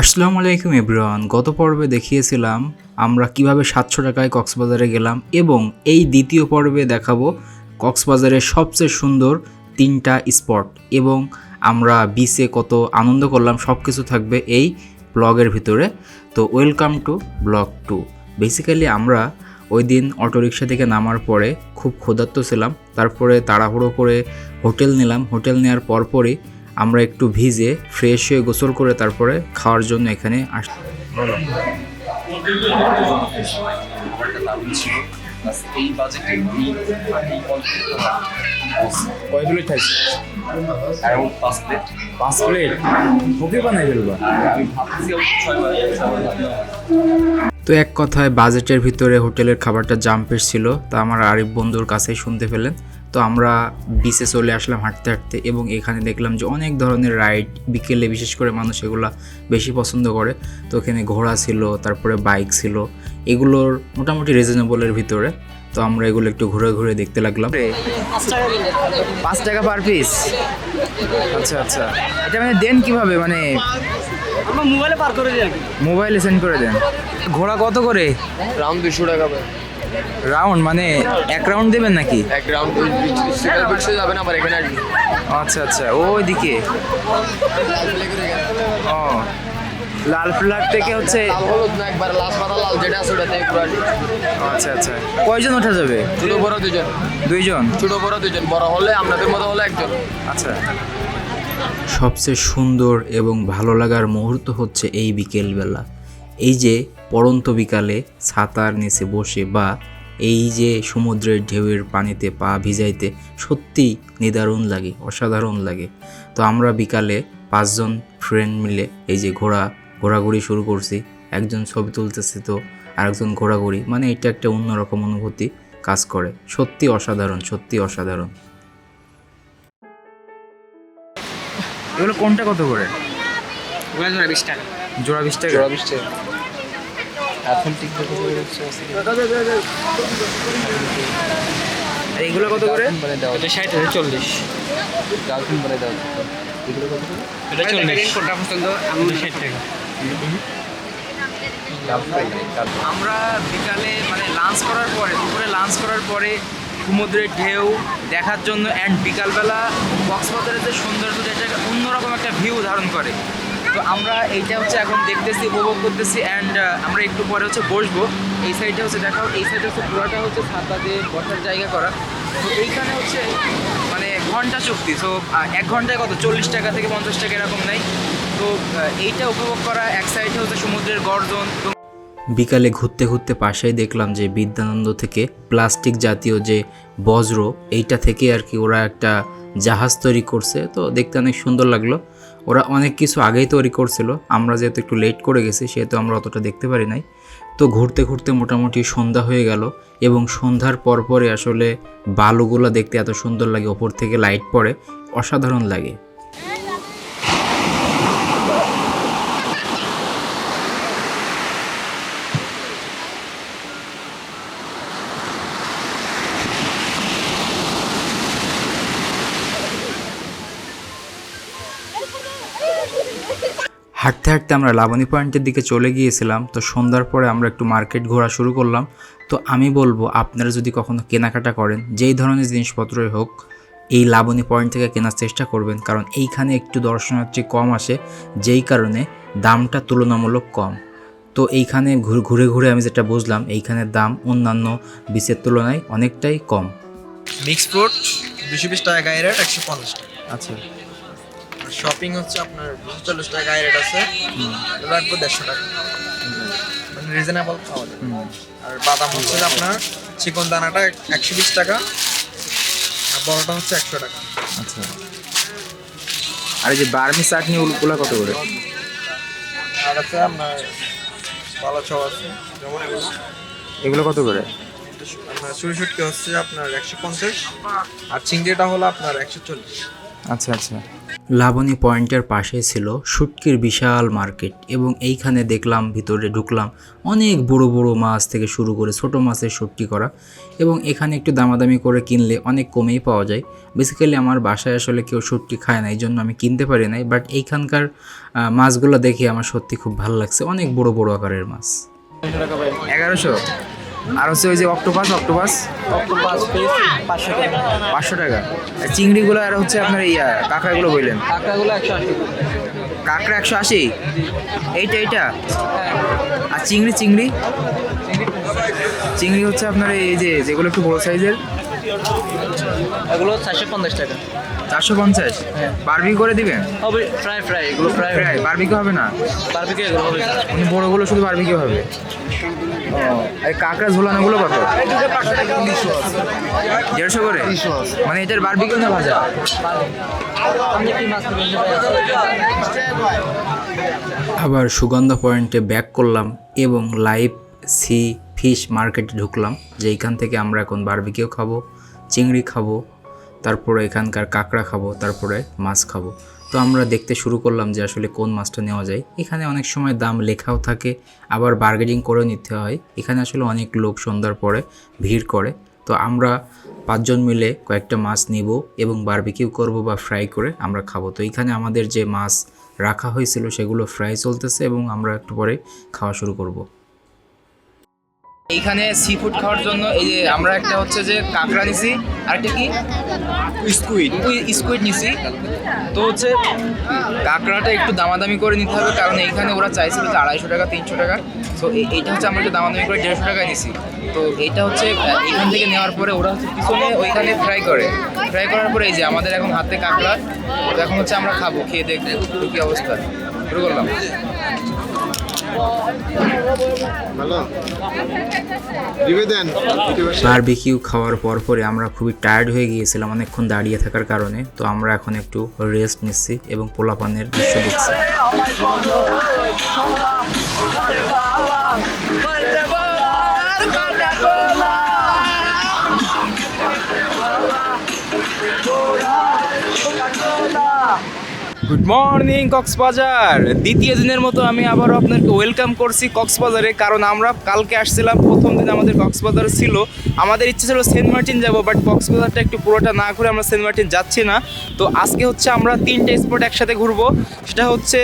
আসসালামু আলাইকুম এভরিওয়ান, গত পর্বে দেখিয়েছিলাম আমরা কীভাবে সাতশো টাকায় কক্সবাজারে গেলাম এবং এই দ্বিতীয় পর্বে দেখাবো কক্সবাজারের সবচেয়ে সুন্দর তিনটা স্পট এবং আমরা বিচে কত আনন্দ করলাম সব কিছু থাকবে এই ব্লগের ভিতরে। তো welcome to blog to basically আমরা ওই দিন অটোরিকশা থেকে নামার পরে খুব ক্ষুধার্ত ছিলাম, তারপরে তাড়াহুড়ো করে হোটেল নিলাম। হোটেল নেওয়ার পরপরই আমরা একটু ভিজে ফ্রেশ হয়ে গোসল করে তারপরে খাওয়ার জন্য এখানে আস খাবারটা দারুণ ছিল প্লাস এই বাজেটে এই আর এই কোয়ালিটির কয় প্লেট খাইছি অ্যারাউন্ড পাঁচ প্লেট পাঁচ প্লেট ওকে বানাই ফেলবা। আমি ভাবতেছি ছয় বার ছয় বার লাগবে। তো এক কথায় বাজেটের ভিতরে হোটেলের খাবারটা জাম্পের ছিল তা আমার আরিফ বন্ধুর কাছেই শুনতে পেলেন। তো আমরা বিচে চলে আসলাম হাঁটতে হাঁটতে এবং এখানে দেখলাম যে অনেক ধরনের রাইড বিকেলে বিশেষ করে মানুষ এগুলা বেশি পছন্দ করে। তো এখানে ঘোড়া ছিল তারপরে বাইক ছিল এগুলোর মোটামুটি রিজনেবলের ভিতরে। তো আমরা এগুলো একটু ঘুরে ঘুরে দেখতে লাগলাম। পাঁচ টাকা পার পিস আচ্ছা আচ্ছা। এটা মানে দেন কীভাবে? মানে আমরা মোবাইলে পার করে কি। মোবাইলে সেন্ড করে দেন। ঘোড়া কত করে? রাউন্ড দুশো টাকা রাউন্ড মানে এক রাউন্ড দেবেন নাকি? এক রাউন্ড সিঙ্গেল বিটসে যাবেন আবার এখানে আসবেন আচ্ছা আচ্ছা ওইদিকে। ও লাল ফ্ল্যাগ থেকে হচ্ছে হলুদ না একবার লাল পাতা লাল যেটা আছে ওটাতে পুরো আচ্ছা আচ্ছা। কয়জন ওঠা যাবে? ছোট বড় দুজন। দুইজন? ছোট বড় দুজন। বড় হলে আপনাদের মতো হলে একজন। আচ্ছা। সবচেয়ে সুন্দর এবং ভালো লাগার মুহূর্ত হচ্ছে এই বিকেলবেলা। এই যে পড়ন্ত বিকালে ছাতার নিচে বসে বা এই যে সমুদ্রের ঢেউয়ের পানিতে পা ভিজাইতে সত্যি নিদারুণ লাগে অসাধারণ লাগে। তো আমরা বিকালে পাঁচজন ফ্রেন্ড মিলে এই যে ঘোরা ঘোরাঘুরি শুরু করছি। একজন ছবি তুলতেছে তো আরেকজন ঘোরাঘুরি মানে এটা একটা অন্যরকম অনুভূতি কাজ করে। সত্যি অসাধারণ সত্যি অসাধারণ। এগুলো কোনটা কত করে? ধরে বিশ টাকা। জোড়া বিশ টাকা? জোড়া বিশটে এখন এগুলো কত করে? মানে এটা ষাট হাজার চল্লিশ। গার্লফ্রেন্ড মানে দেওয়া এগুলো কত করে? এটা চল্লিশ। কোনটা পছন্দ? আমি ষাট টাকা। আমরা বিকালে মানে লাঞ্চ করার পরে দুপুরে লাঞ্চ করার পরে সমুদ্রের ঢেউ দেখার জন্য অ্যান্ড বিকালবেলা কক্সবাজারের যে সৌন্দর্য এটা একটা অন্যরকম একটা ভিউ ধারণ করে। তো আমরা এইটা হচ্ছে এখন দেখতেছি, উপভোগ করতেছি অ্যান্ড আমরা একটু পরে হচ্ছে বসবো। এই সাইডে হচ্ছে দেখাও, এই সাইডে হচ্ছে পুরোটা হচ্ছে ছাতা দিয়ে বসার জায়গা করা। তো এইখানে হচ্ছে মানে ঘণ্টা চুক্তি সো এক ঘন্টায় কত? চল্লিশ টাকা থেকে পঞ্চাশ টাকা এরকম নেই। তো এইটা উপভোগ করা, এক সাইডে হচ্ছে সমুদ্রের গর্জন। বিকালে ঘুরতে ঘুরতে পাশেই দেখলাম যে বিদ্যানন্দ থেকে প্লাস্টিক জাতীয় যে বজ্র, এইটা থেকে আর কি ওরা একটা জাহাজ তৈরি করছে। তো দেখতে অনেক সুন্দর লাগল। ওরা অনেক কিছু আগেই তৈরি করছিল। আমরা যেহেতু একটু লেট করে গেছি, সেহেতু আমরা অতটা দেখতে পারি নাই। তো ঘুরতে ঘুরতে মোটামুটি সন্ধ্যা হয়ে গেল এবং সন্ধ্যার পরপরে আসলে বালুগুলো দেখতে এত সুন্দর লাগে, ওপর থেকে লাইট পড়ে। অসাধারণ লাগে। হাঁটতে হাঁটতে আমরা লাবণী পয়েন্টের দিকে চলে গিয়েছিলাম তো সন্ধ্যার পরে আমরা একটু মার্কেট ঘোরা শুরু করলাম। তো আমি বলব আপনারা যদি কখনো কেনাকাটা করেন যেই ধরনের জিনিসপত্রই হোক এই লাবণী পয়েন্ট থেকে কেনার চেষ্টা করবেন কারণ এইখানে একটু দর্শনার্থী কম আসে যেই কারণে দামটা তুলনামূলক কম। তো এইখানে ঘুরে ঘুরে ঘুরে আমি যেটা বুঝলাম এইখানের দাম অন্যান্য বিচের তুলনায় অনেকটাই কম। মিক্স ফ্রুট দুশো বিশ টাকা গায়ে রেট একশো পঞ্চাশ টাকা। আচ্ছা। শপিং হচ্ছে আপনার দুশো চল্লিশ টাকা রেট আছে। রাখব দেড়শো টাকা। মানে রিজনেবল পাওয়া যায়। আর বাদাম হচ্ছে আপনার চিকন দানাটা একশো বিশ টাকা আর বড়টা হচ্ছে একশো টাকা। আচ্ছা। আর এই যে বার্মি চাটনি ওগুলো কত করে? আর আছে আপনার পালা চাও আছে যেমন এগুলো। এগুলো কত করে? আপনার চুরি হচ্ছে আপনার একশো পঞ্চাশ আর চিংড়িটা হলো আপনার একশো চল্লিশ। আচ্ছা আচ্ছা। লাবণী পয়েন্টের পাশে ছিল শুটকির বিশাল মার্কেট এবং এইখানে দেখলাম ভিতরে ঢুকলাম অনেক বড় বড় মাছ থেকে শুরু করে ছোট মাছের শুটকি করা এবং এখানে একটু দামাদামি করে কিনলে অনেক কমেই পাওয়া যায়। বেসিক্যালি আমার বাসায় আসলে কেউ শুটকি খায় না এই জন্য আমি কিনতে পারি নাই বাট এইখানকার মাছগুলো দেখে আমার সত্যি খুব ভালো লাগছে। অনেক বড় বড় আকারের মাছ। এগারোশো? আর হচ্ছে ওই যে অক্টোপাস অক্টোপাস। অক্টোপাস পিস পাঁচশো টাকা। পাঁচশো টাকা। আর চিংড়িগুলো আর হচ্ছে আপনার এই আহ, কাঁকড়াগুলো বললেন। কাঁকড়াগুলো একশো আশি। কাঁকড়া একশো আশি? এইটা এইটা? আর চিংড়ি চিংড়ি? চিংড়ি হচ্ছে আপনার এই যে যেগুলো একটু বড় সাইজের। এগুলো চারশো পঞ্চাশ টাকা। চারশো পঞ্চাশ? বারবি করে দিবেন? ফ্রাই ফ্রাই এগুলো ফ্রাই প্রায়। বারবিকে হবে না? বারবিকে এগুলো হবে। বড়গুলো শুধু বারবিকে হবে। মানে আবার সুগন্ধ পয়েন্টে ব্যাক করলাম এবং লাইভ সি ফিশ মার্কেটে ঢুকলাম যে এইখান থেকে আমরা এখন বারবিকিও খাব, চিংড়ি খাব, তারপরে এখানকার কাঁকড়া খাব, তারপরে মাছ খাব। তো আমরা দেখতে শুরু করলাম যে আসলে কোন মাছটা নেওয়া যায়। এখানে অনেক সময় দাম লেখাও থাকে, আবার বার্গেনিং করে নিতে হয়। এখানে আসলে অনেক লোক সন্ধ্যার পরে ভিড় করে। তো আমরা পাঁচজন মিলে কয়েকটা মাছ নিব এবং বারবিকিউ করব বা ফ্রাই করে আমরা খাব। তো এখানে আমাদের যে মাছ রাখা হয়েছিল সেগুলো ফ্রাই চলতেছে এবং আমরা একটু পরে খাওয়া শুরু করব। এইখানে সি ফুড খাওয়ার জন্য এই যে আমরা একটা হচ্ছে যে কাঁকড়া নিছি আর একটা কি? স্কুইড। স্কুইড নিছি। তো হচ্ছে কাঁকড়াটা একটু দামাদামি করে নিতে হবে কারণ এইখানে ওরা চাইছিল যে আড়াইশো টাকা তিনশো টাকা। তো এইটা হচ্ছে আমরা একটু দামাদামি করে দেড়শো টাকায় নিছি। তো এইটা হচ্ছে এখান থেকে নেওয়ার পরে ওরা হচ্ছে পিছনে ওইখানে ফ্রাই করে। ফ্রাই করার পরে এই যে আমাদের এখন হাতে কাঁকড়া তো এখন হচ্ছে আমরা খাব খেয়ে দেখব কি অবস্থা। শুরু করলাম। বারবিকিউ খাওয়ার পর পরে আমরা খুবই টায়ার্ড হয়ে গিয়েছিলাম অনেকক্ষণ দাঁড়িয়ে থাকার কারণে তো আমরা এখন একটু রেস্ট নিচ্ছি এবং পোলাপানের দৃশ্য দেখছি। Good morning Cox's Bazar. দ্বিতীয় দিনের মতো আমি আবারও আপনাকে ওয়েলকাম করছি কক্সবাজারে, কারণ আমরা কালকে আসছিলাম, প্রথম দিন আমাদের কক্সবাজার ছিল। আমাদের ইচ্ছে ছিল সেন্ট মার্টিন যাব বাট কক্সবাজারটা একটু পুরোটা না ঘুরে আমরা সেন্ট মার্টিন যাচ্ছি না। তো আজকে হচ্ছে আমরা তিনটে স্পট একসাথে ঘুরবো। সেটা হচ্ছে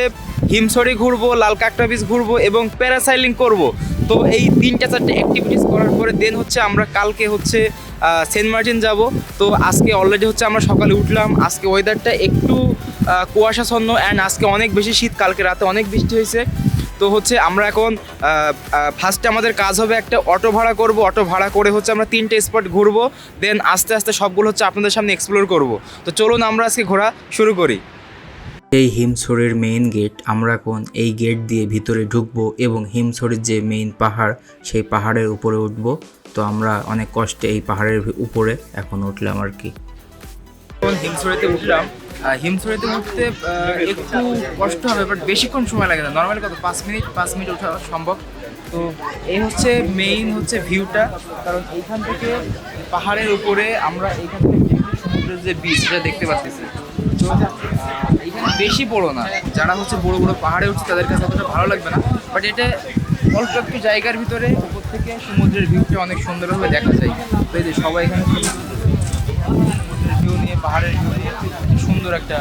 হিমসরি ঘুরবো, লাল কাঁকড়া বিচ ঘুরবো এবং প্যারাসাইলিং করব। তো এই তিনটা চারটে অ্যাক্টিভিটিস করার পরে দেন হচ্ছে আমরা কালকে হচ্ছে সেন্ট মার্টিন যাব। তো আজকে অলরেডি হচ্ছে আমরা সকালে উঠলাম। আজকে ওয়েদারটা একটু কুয়াশাচ্ছন্ন অ্যান্ড আজকে অনেক বেশি শীত কালকে রাতে অনেক বৃষ্টি হয়েছে। তো হচ্ছে আমরা এখন ফার্স্টে আমাদের কাজ হবে একটা অটো ভাড়া করব। অটো ভাড়া করে হচ্ছে আমরা তিনটে স্পট ঘুরবো। দেন আস্তে আস্তে সবগুলো হচ্ছে আপনাদের সামনে এক্সপ্লোর করব। তো চলুন আমরা আজকে ঘোরা শুরু করি। এই হিমছড়ির মেইন গেট আমরা এখন এই গেট দিয়ে ভিতরে ঢুকবো এবং হিমছড়ির যে মেইন পাহাড় সেই পাহাড়ের উপরে উঠব। তো আমরা অনেক কষ্টে এই পাহাড়ের উপরে এখন উঠলাম আর কি। হিমছড়িতে উঠলাম। আহ, হিমছড়িতে উঠতে একটু কষ্ট হবে বাট বেশিক্ষণ সময় লাগে না। নর্মালি কত? পাঁচ মিনিট পাঁচ মিনিট ওঠা সম্ভব। তো এই হচ্ছে মেইন হচ্ছে ভিউটা কারণ এইখান থেকে পাহাড়ের উপরে আমরা এইখান থেকে সমুদ্রের যে বীজ সেটা দেখতে পাচ্ছি। তো এখানে বেশি বড় না। যারা হচ্ছে বড় বড় পাহাড়ে উঠছে তাদের কাছে অতটা ভালো লাগবে না। বাট এটা অল্প একটু জায়গার ভিতরে উপর থেকে সমুদ্রের ভিউটা অনেক সুন্দরভাবে দেখা যায়। তো এই যে সবাই এখানে ভিউ নিয়ে পাহাড়ের ভিউ নিয়ে। সুন্দর একটা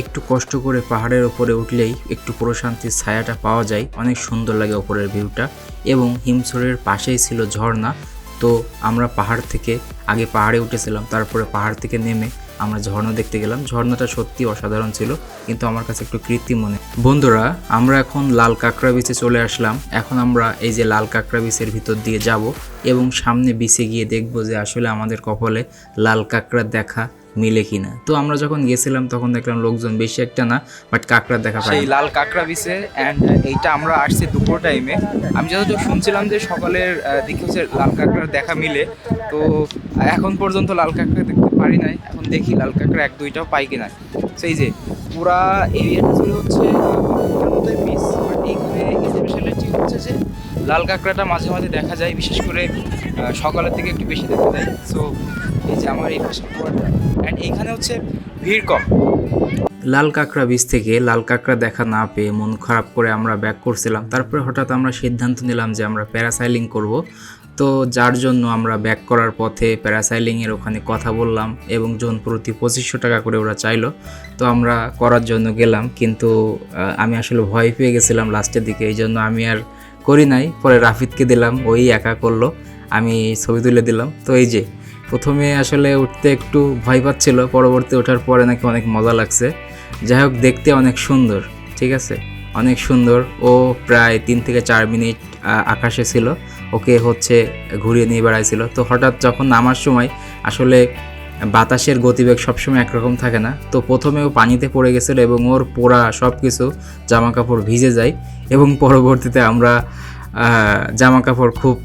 একটু কষ্ট করে পাহাড়ের উপরে উঠলেই একটু প্রশান্তির ছায়াটা পাওয়া যায়, অনেক সুন্দর লাগে ওপরের ভিউটা এবং হিমছড়ের পাশেই ছিল ঝর্ণা, তো আমরা পাহাড় থেকে আগে পাহাড়ে উঠেছিলাম, তারপরে পাহাড় থেকে নেমে আমরা ঝর্ণা দেখতে গেলাম। ঝর্ণাটা সত্যি অসাধারণ ছিল, কিন্তু আমার কাছে একটু কৃত্রিম মনে। বন্ধুরা, আমরা এখন লাল কাঁকড়া বিচে চলে আসলাম। এখন আমরা এই যে লাল কাঁকড়া বিচের ভিতর দিয়ে যাব এবং সামনে বিচে গিয়ে দেখব যে আসলে আমাদের কপালে লাল কাঁকড়া দেখা মিলে কিনা। তো আমরা যখন গেছিলাম তখন দেখলাম লোকজন বেশি একটা না বাট কাঁকড়া দেখা পাই লাল কাঁকড়া বিছে অ্যান্ড এইটা আমরা আসছি দুপুর টাইমে আমি যতটুকু শুনছিলাম যে সকালের দিকে হচ্ছে লাল কাঁকড়ার দেখা মিলে। তো এখন পর্যন্ত লাল কাঁকড়া দেখতে পারি নাই। এখন দেখি লাল কাঁকড়া এক দুইটাও পাই কিনা। সেই যে পুরা এরিয়াটা ছিল হচ্ছে পিস বাট এইখানে স্পেশালিটি হচ্ছে যে লাল কাঁকড়াটা মাঝে মাঝে দেখা যায়। বিশেষ করে সকালের থেকে একটু বেশি দেখা যায়। সো এই যে আমার এই এইখানে হচ্ছে ভিড় কম। লাল কাঁকড়া বীজ থেকে লাল কাঁকড়া দেখা না পেয়ে মন খারাপ করে আমরা ব্যাক করছিলাম। তারপরে হঠাৎ আমরা সিদ্ধান্ত নিলাম যে আমরা প্যারাসাইলিং করব। তো যার জন্য আমরা ব্যাক করার পথে প্যারাসাইলিংয়ের ওখানে কথা বললাম এবং জন প্রতি পঁচিশশো টাকা করে ওরা চাইলো। তো আমরা করার জন্য গেলাম, কিন্তু আমি আসলে ভয় পেয়ে গেছিলাম লাস্টের দিকে। এই জন্য আমি আর করি নাই। পরে রাফিদকে দিলাম, ওই একা করল। আমি ছবি তুলে দিলাম। তো এই যে প্রথমে আসলে উঠতে একটু ভয় পাচ্ছিল, পরবর্তী ওঠার পরে নাকি অনেক মজা লাগছে। যাই হোক দেখতে অনেক সুন্দর, ঠিক আছে? অনেক সুন্দর। ও প্রায় তিন থেকে চার মিনিট আকাশে ছিল। ওকে হচ্ছে ঘুরিয়ে নিয়ে বেড়াইছিল। তো হঠাৎ যখন নামার সময় আসলে বাতাসের গতিবেগ সবসময় একরকম থাকে না, তো প্রথমে ও পানিতে পড়ে গেছিল এবং ওর পোড়া সব কিছু জামাকাপড় ভিজে যায় এবং পরবর্তীতে আমরা জামা কাপড় খুব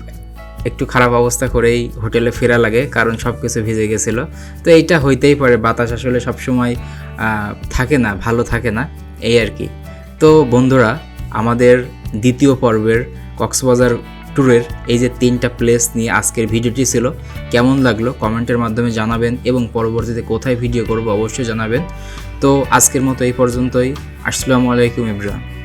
একটু খারাপ অবস্থা করেই হোটেলে ফেরা লাগে, কারণ সব কিছু ভিজে গেছিল। তো এইটা হইতেই পারে, বাতাস আসলে সবসময় থাকে না, ভালো থাকে না, এই আর কি। তো বন্ধুরা, আমাদের দ্বিতীয় পর্বের কক্সবাজার ট্যুরের এই যে তিনটা প্লেস নিয়ে আজকের ভিডিওটি ছিল, কেমন লাগল কমেন্টের মাধ্যমে জানাবেন এবং পরবর্তীতে কোথায় ভিডিও করব অবশ্যই জানাবেন। তো আজকের মতো এই পর্যন্তই। আসসালামু আলাইকুম ইব্রাহিম